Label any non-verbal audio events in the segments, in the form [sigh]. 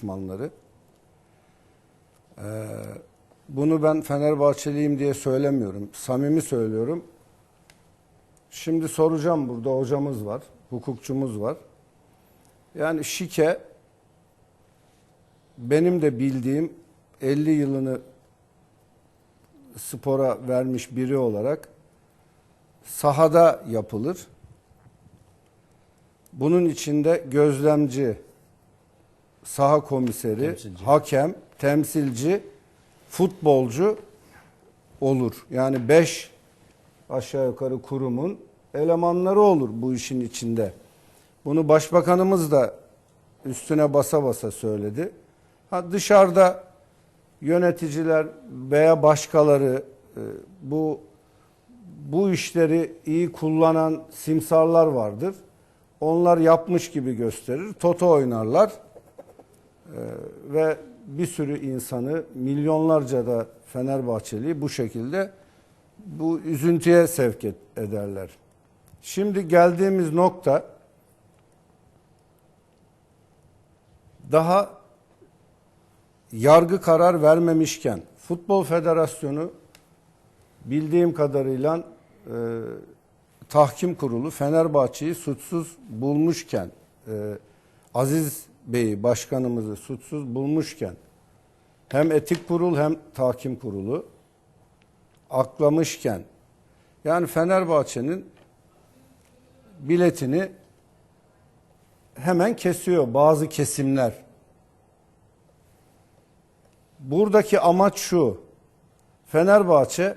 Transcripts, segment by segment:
düşmanları. Ee, bunu ben Fenerbahçeliyim diye söylemiyorum. Samimi söylüyorum. Şimdi soracağım burada hocamız var, hukukçumuz var. Yani şike benim de bildiğim 50 yılını spora vermiş biri olarak sahada yapılır. Bunun içinde gözlemci, saha komiseri, Temsilci. hakem, temsilci, futbolcu olur. Yani 5 aşağı yukarı kurumun elemanları olur bu işin içinde. Bunu başbakanımız da üstüne basa basa söyledi. Ha dışarıda yöneticiler veya başkaları e, bu bu işleri iyi kullanan simsarlar vardır. Onlar yapmış gibi gösterir. Toto oynarlar. E, ve bir sürü insanı milyonlarca da Fenerbahçeli bu şekilde bu üzüntüye sevk ederler. Şimdi geldiğimiz nokta daha yargı karar vermemişken Futbol Federasyonu bildiğim kadarıyla e, tahkim kurulu Fenerbahçe'yi suçsuz bulmuşken e, Aziz Bey'i başkanımızı suçsuz bulmuşken hem etik kurul hem tahkim kurulu aklamışken yani Fenerbahçe'nin biletini hemen kesiyor bazı kesimler. Buradaki amaç şu. Fenerbahçe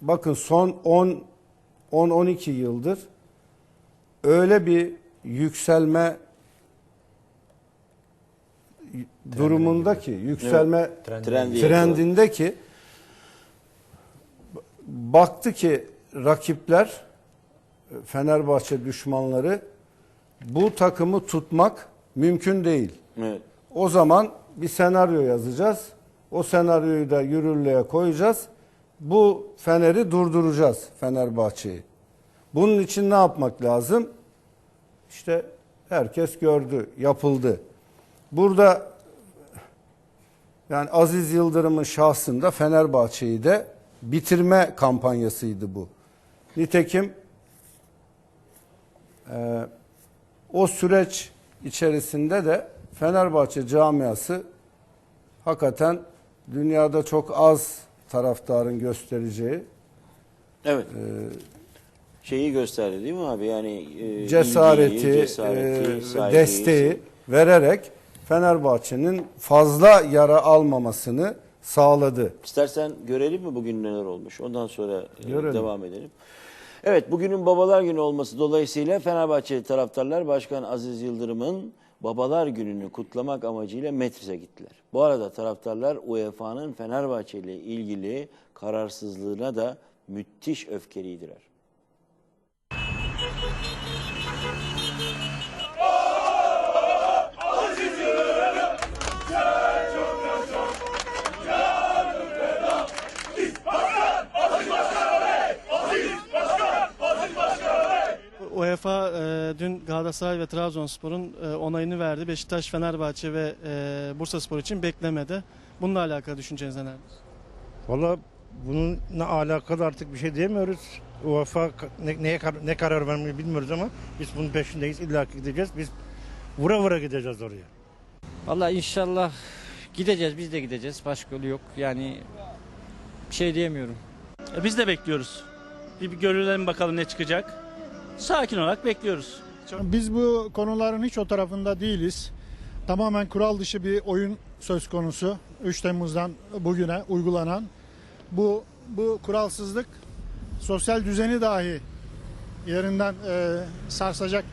bakın son 10 10 12 yıldır öyle bir yükselme durumundaki yükselme Trendi. trendinde ki baktı ki rakipler Fenerbahçe düşmanları bu takımı tutmak mümkün değil. Evet. O zaman bir senaryo yazacağız. O senaryoyu da yürürlüğe koyacağız. Bu Fener'i durduracağız Fenerbahçe'yi. Bunun için ne yapmak lazım? İşte herkes gördü, yapıldı. Burada yani Aziz Yıldırım'ın şahsında Fenerbahçe'yi de bitirme kampanyasıydı bu. Nitekim e, o süreç içerisinde de Fenerbahçe camiası hakikaten dünyada çok az taraftarın göstereceği Evet. Şeyi gösterdi değil mi abi? Yani e, cesareti, ilgiyi, cesareti, e, saygıyı, desteği vererek Fenerbahçe'nin fazla yara almamasını sağladı. İstersen görelim mi bugün neler olmuş? Ondan sonra e, Görelim. devam edelim. Evet bugünün babalar günü olması dolayısıyla Fenerbahçe taraftarlar Başkan Aziz Yıldırım'ın babalar gününü kutlamak amacıyla Metris'e gittiler. Bu arada taraftarlar UEFA'nın Fenerbahçe ile ilgili kararsızlığına da müthiş öfkeliydiler. UEFA e, dün Galatasaray ve Trabzonspor'un e, onayını verdi. Beşiktaş, Fenerbahçe ve e, Bursaspor için beklemede. Bununla alakalı düşünceniz nelerdir? Valla bununla alakalı artık bir şey diyemiyoruz. UEFA ne, neye, kar- ne karar vermeyi bilmiyoruz ama biz bunun peşindeyiz. İlla gideceğiz. Biz vura vura gideceğiz oraya. Vallahi inşallah gideceğiz biz de gideceğiz. Başka yolu yok. Yani bir şey diyemiyorum. E, Biz de bekliyoruz. Bir, bir görelim bakalım ne çıkacak. Sakin olarak bekliyoruz. Biz bu konuların hiç o tarafında değiliz. Tamamen kural dışı bir oyun söz konusu. 3 Temmuz'dan bugüne uygulanan. Bu bu kuralsızlık sosyal düzeni dahi yerinden e, sarsacak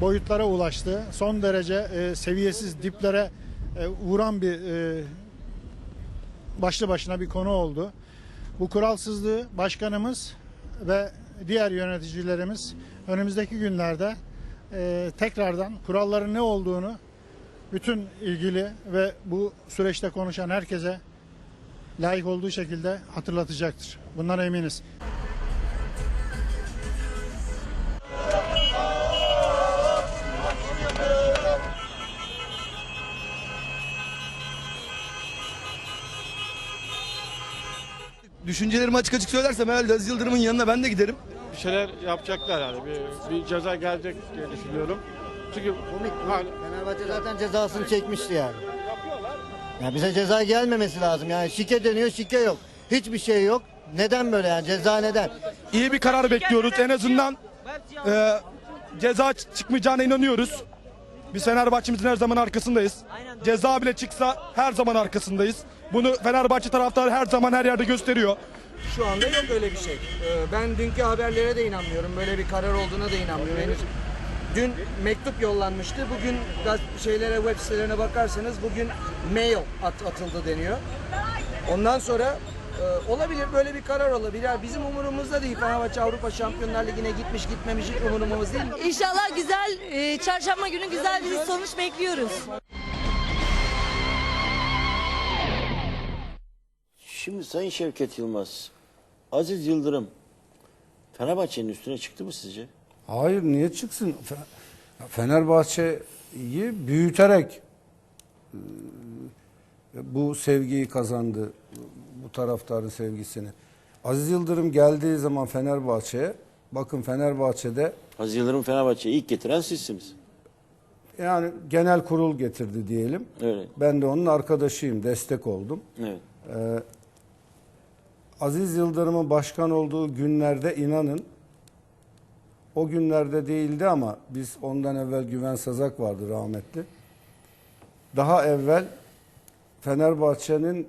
boyutlara ulaştı. Son derece e, seviyesiz diplere e, vuran bir e, başlı başına bir konu oldu. Bu kuralsızlığı başkanımız ve diğer yöneticilerimiz önümüzdeki günlerde e, tekrardan kuralların ne olduğunu bütün ilgili ve bu süreçte konuşan herkese layık olduğu şekilde hatırlatacaktır. Bundan eminiz. Düşüncelerimi açık açık söylersem herhalde Aziz Yıldırım'ın yanına ben de giderim. Bir şeyler yapacaklar yani. Bir, bir ceza gelecek diye düşünüyorum. Çünkü Fenerbahçe zaten cezasını çekmişti yani. Ya bize ceza gelmemesi lazım. Yani şike deniyor, şike yok. Hiçbir şey yok. Neden böyle yani? Ceza neden? İyi bir karar bekliyoruz. En azından e, ceza çıkmayacağına inanıyoruz. Biz Fenerbahçe'mizin her zaman arkasındayız. Ceza bile çıksa her zaman arkasındayız. Bunu Fenerbahçe taraftarı her zaman her yerde gösteriyor. Şu anda yok öyle bir şey. Ee, Ben dünkü haberlere de inanmıyorum. Böyle bir karar olduğuna da inanmıyorum. Henüz dün mektup yollanmıştı. Bugün şeylere web sitelerine bakarsanız bugün mail at- atıldı deniyor. Ondan sonra e, olabilir böyle bir karar olabilir. Bizim umurumuzda değil. Fenerbahçe Avrupa Şampiyonlar Ligi'ne gitmiş gitmemiş hiç umurumuz değil. İnşallah güzel, e, çarşamba günü güzel bir sonuç bekliyoruz. Şimdi Sayın Şevket Yılmaz, Aziz Yıldırım Fenerbahçe'nin üstüne çıktı mı sizce? Hayır niye çıksın? Fe- Fenerbahçe'yi büyüterek e, bu sevgiyi kazandı. Bu taraftarın sevgisini. Aziz Yıldırım geldiği zaman Fenerbahçe'ye bakın Fenerbahçe'de Aziz Yıldırım Fenerbahçe'yi ilk getiren sizsiniz. yani genel kurul getirdi diyelim. Öyle. Ben de onun arkadaşıyım, destek oldum. Evet. Ee, Aziz Yıldırım'ın başkan olduğu günlerde inanın o günlerde değildi ama biz ondan evvel Güven Sazak vardı rahmetli. Daha evvel Fenerbahçe'nin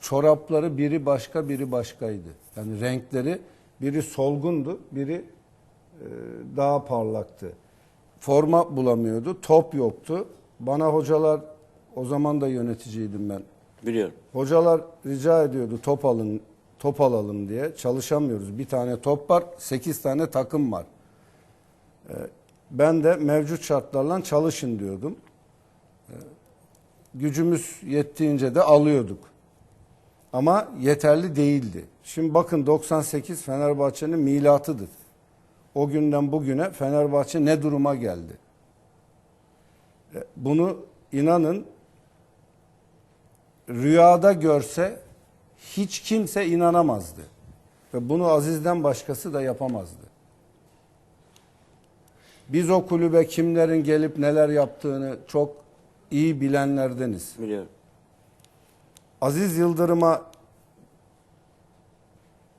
çorapları biri başka biri başkaydı. Yani renkleri biri solgundu, biri e, daha parlaktı. Forma bulamıyordu, top yoktu. Bana hocalar o zaman da yöneticiydim ben. Biliyorum. Hocalar rica ediyordu top alın, top alalım diye. Çalışamıyoruz. Bir tane top var, sekiz tane takım var. Ee, Ben de mevcut şartlarla çalışın diyordum. Ee, Gücümüz yettiğince de alıyorduk. Ama yeterli değildi. Şimdi bakın 98 Fenerbahçe'nin milatıdır. O günden bugüne Fenerbahçe ne duruma geldi? Ee, Bunu inanın rüyada görse hiç kimse inanamazdı. Ve bunu Aziz'den başkası da yapamazdı. Biz o kulübe kimlerin gelip neler yaptığını çok iyi bilenlerdeniz. Biliyorum. Aziz Yıldırım'a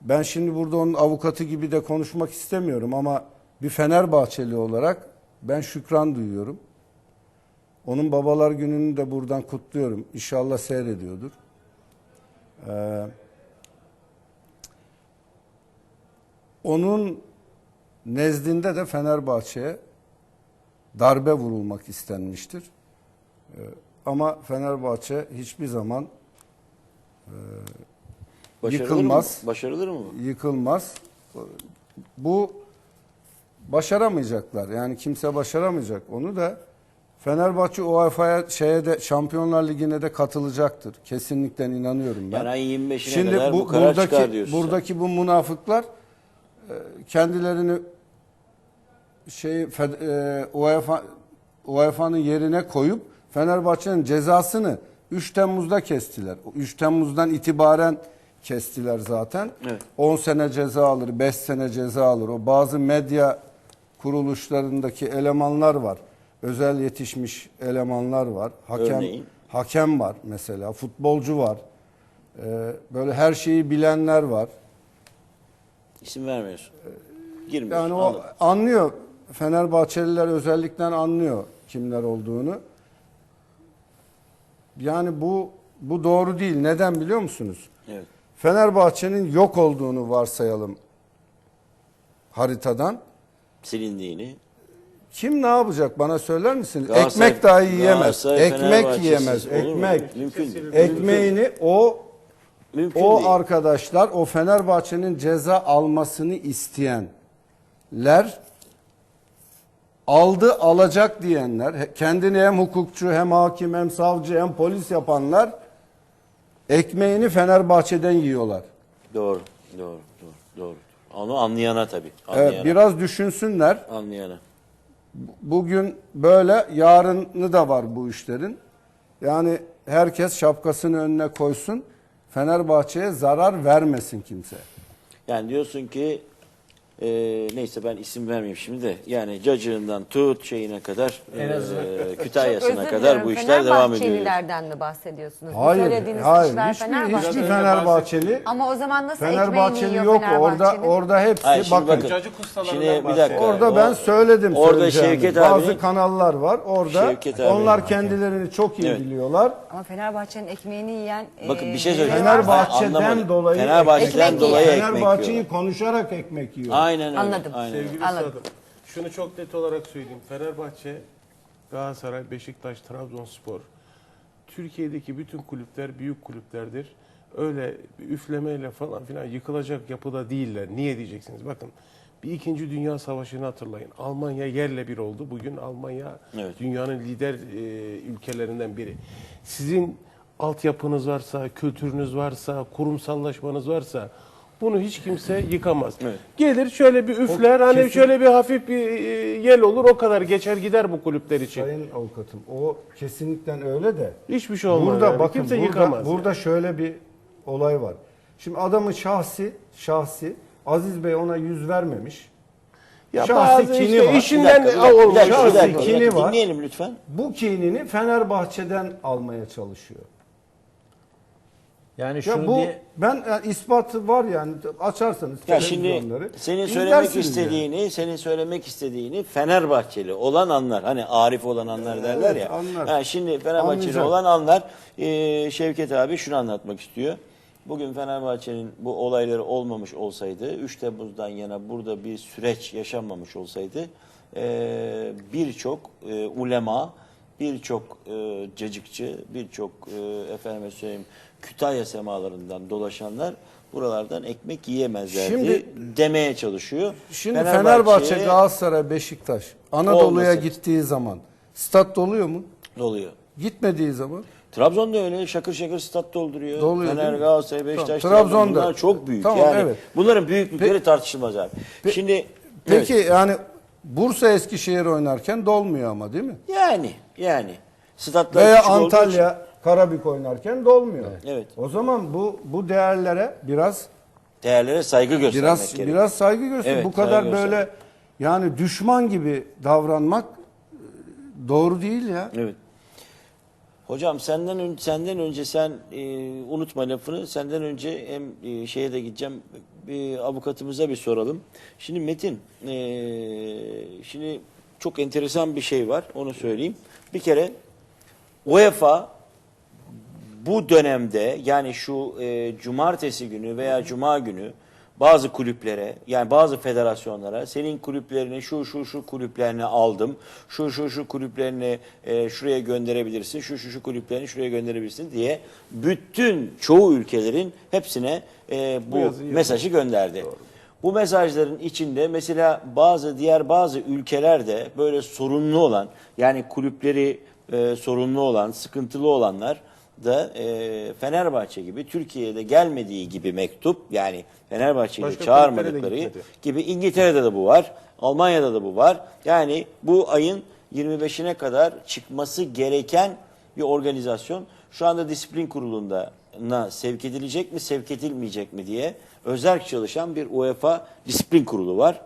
ben şimdi burada onun avukatı gibi de konuşmak istemiyorum ama bir Fenerbahçeli olarak ben şükran duyuyorum. Onun babalar gününü de buradan kutluyorum. İnşallah seyrediyordur. Ee, onun nezdinde de Fenerbahçe'ye darbe vurulmak istenmiştir. Ee, ama Fenerbahçe hiçbir zaman Başarılır Yıkılmaz. Mı? Başarılır mı? yıkılmaz. Bu başaramayacaklar. Yani kimse başaramayacak. Onu da Fenerbahçe UEFA'ya şeye de Şampiyonlar Ligi'ne de katılacaktır. Kesinlikle inanıyorum ben. Yani ayın 25'ine Şimdi kadar bu, bu, karar çıkar buradaki diyorsun. sen. buradaki bu münafıklar e, kendilerini şey Fed- e, UEFA UEFA'nın yerine koyup Fenerbahçe'nin cezasını 3 Temmuz'da kestiler. O 3 Temmuz'dan itibaren kestiler zaten. Evet. 10 sene ceza alır, 5 sene ceza alır. O bazı medya kuruluşlarındaki elemanlar var. Özel yetişmiş elemanlar var. Hakem Örneğin? hakem var mesela, futbolcu var. Ee, böyle her şeyi bilenler var. İsim vermiyorsun. Girmiyorsun. Yani o anladım. anlıyor. Fenerbahçeliler özellikle anlıyor kimler olduğunu. Yani bu bu doğru değil. Neden biliyor musunuz? Evet. Fenerbahçe'nin yok olduğunu varsayalım haritadan. Silindiğini. Kim ne yapacak bana söyler misiniz? Galatasaray- Ekmek dahi yiyemez. Galatasaray Ekmek Fenerbahçesiz yiyemez. olur mu? Ekmek. Mümkün değil. Ekmeğini o Mümkün o değil. arkadaşlar o Fenerbahçe'nin ceza almasını isteyenler aldı alacak diyenler he- kendini hem hukukçu hem hakim hem savcı hem polis yapanlar ekmeğini Fenerbahçe'den yiyorlar. Doğru. Doğru. Doğru. Doğru. Onu anlayana tabii. Anlayana. Evet, biraz düşünsünler. Anlayana. Bugün böyle yarını da var bu işlerin. Yani herkes şapkasını önüne koysun. Fenerbahçe'ye zarar vermesin kimse. Yani diyorsun ki e, neyse ben isim vermeyeyim şimdi de yani cacığından tut şeyine kadar e, [laughs] Kütahya'sına kadar bu işler devam ediyor. Fenerbahçelilerden mi bahsediyorsunuz? Bu Hayır, söylediğiniz hayır. kişiler Hiçbir, Fenerbahçeli. hiçbir Fenerbahçeli Ama o zaman nasıl ekmeğini Fenerbahçeli yiyor yok orada Fenerbahçeli? orada hepsi Hayır, şimdi bakın. bakın. Şimdi bir dakika. Orada O- ben söyledim Orada söyleyeceğimi. Şevket Bazı abi- kanallar var. Orada Şevket abi- onlar kendilerini çok iyi Evet. biliyorlar. Ama Fenerbahçe'nin ekmeğini yiyen... Bakın e, bir şey söyleyeceğim. Fenerbahçe'den Anlamadım. dolayı Fenerbahçe'den Ekmek dolayı yiyor. ekmek Fenerbahçe'yi yiyor. konuşarak ekmek yiyor. Aynen öyle. Anladım. Aynen. Sevgili Anladım. Sadık, şunu çok net olarak söyleyeyim. Fenerbahçe, Galatasaray, Beşiktaş, Trabzonspor, Türkiye'deki bütün kulüpler büyük kulüplerdir. Öyle bir üflemeyle falan filan yıkılacak yapıda değiller. Niye diyeceksiniz? Bakın bir İkinci Dünya Savaşı'nı hatırlayın. Almanya yerle bir oldu. Bugün Almanya Evet. dünyanın lider e, ülkelerinden biri. Sizin altyapınız varsa, kültürünüz varsa, kurumsallaşmanız varsa bunu hiç kimse yıkamaz. Evet. Gelir şöyle bir üfler, O hani kesin- şöyle bir hafif bir e, yel olur o kadar geçer gider bu kulüpler için. Sayın avukatım o kesinlikle öyle de. Hiçbir şey olmaz. Burada yani. bakın kimse burada, yıkamaz. burada şöyle bir olay var. Şimdi adamın şahsi şahsi Aziz Bey ona yüz vermemiş. ya şahsi kini işte var. Bir işinden dakika, bir dakika, bir olmuş. dakika, bir Şahsi dakika, kini var. Dinleyelim lütfen. Bu kinini Fenerbahçe'den almaya çalışıyor. Yani Ya şunu bu diye ben yani ispatı var yani açarsanız Ya şimdi senin söylemek yani. istediğini, senin söylemek istediğini Fenerbahçeli olan anlar. Hani Arif olan anlar derler Evet, ya. anlar. Ha, şimdi Fenerbahçeli Anlayacak. olan anlar e, Şevket abi şunu anlatmak istiyor. Bugün Fenerbahçe'nin bu olayları olmamış olsaydı, 3 Temmuz'dan yana burada bir süreç yaşanmamış olsaydı e, birçok e, ulema, birçok e, cacıkçı, birçok e, efendime söyleyeyim Kütahya semalarından dolaşanlar buralardan ekmek yiyemezlerdi Şimdi- demeye çalışıyor. Şimdi Fenerbahçe, Fenerbahçe'ye Galatasaray, Beşiktaş Anadolu'ya gittiği zaman stat doluyor mu? doluyor. Gitmediği zaman Trabzon'da öyle şakır şakır stat dolduruyor. Doluyor, Fener? Galatasaray, Beşiktaş, Tamam, Trabzon Trabzon'da. bunlar çok büyük. Tamam, yani evet. bunların büyüklükleri tartışılmaz abi. Şimdi Peki evet. yani Bursa Eskişehir oynarken dolmuyor ama değil mi? yani yani statlar Veya Antalya Karabük oynarken dolmuyor. Evet. O zaman bu bu değerlere biraz değerlere saygı göstermek biraz gerekiyor. biraz saygı göster. Evet, bu kadar saygı böyle göstermek. yani düşman gibi davranmak e, doğru değil ya. Evet. Hocam senden önce senden önce sen e, unutma lafını. Senden önce hem e, şeye de gideceğim. Bir avukatımıza bir soralım. Şimdi Metin, e, şimdi çok enteresan bir şey var. Onu söyleyeyim. Bir kere UEFA bu dönemde yani şu e, cumartesi günü veya cuma günü bazı kulüplere yani bazı federasyonlara senin kulüplerini şu şu şu kulüplerini aldım. Şu şu şu kulüplerini e, şuraya gönderebilirsin. Şu şu şu kulüplerini şuraya gönderebilirsin diye bütün çoğu ülkelerin hepsine e, bu, Bu mesajı gönderdi. Bu mesajların içinde mesela bazı diğer bazı ülkelerde böyle sorunlu olan yani kulüpleri e, sorunlu olan, sıkıntılı olanlar da e, Fenerbahçe gibi Türkiye'de gelmediği gibi mektup yani Fenerbahçe'yi çağırmadıkları gibi İngiltere'de de bu var, Almanya'da da bu var. Yani bu ayın 25'ine kadar çıkması gereken bir organizasyon. Şu anda disiplin kurulunda na sevk edilecek mi, sevk edilmeyecek mi diye özel çalışan bir UEFA disiplin kurulu var.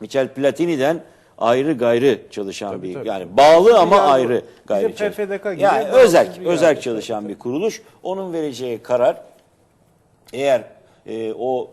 Michel Platini'den ayrı gayrı çalışan Tabii, bir tabii. yani bağlı ama Yani ayrı gayrı. PFDK gibi Yani özel yargı. çalışan bir kuruluş. Onun vereceği karar eğer e, o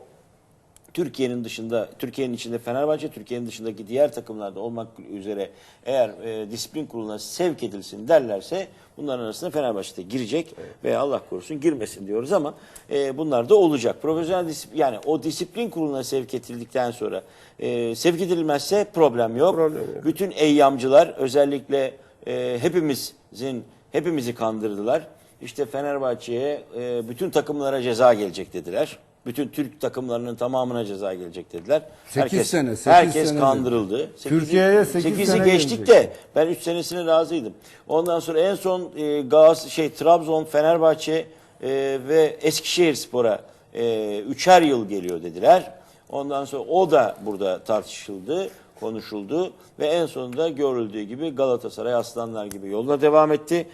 Türkiye'nin dışında, Türkiye'nin içinde Fenerbahçe, Türkiye'nin dışındaki diğer takımlarda olmak üzere eğer e, disiplin kuruluna sevk edilsin derlerse bunların arasında Fenerbahçe de girecek veya Allah korusun girmesin diyoruz ama e, bunlar da olacak. Profesyonel disiplin, yani o disiplin kuruluna sevk edildikten sonra e, sevk edilmezse problem yok. Problem yok. Bütün eyyamcılar özellikle e, hepimizin hepimizi kandırdılar. İşte Fenerbahçe'ye e, bütün takımlara ceza gelecek dediler. Bütün Türk takımlarının tamamına ceza gelecek dediler. Sekiz sene, sekiz herkes sene kandırıldı. Türkiye'ye sekiz sekizi sene geçtik gelecek. de ben 3 senesine razıydım. Ondan sonra en son e, Gaz şey Trabzon, Fenerbahçe e, ve Eskişehir Spor'a e, üçer yıl geliyor dediler. Ondan sonra o da burada tartışıldı, konuşuldu ve en sonunda görüldüğü gibi Galatasaray aslanlar gibi yoluna devam etti.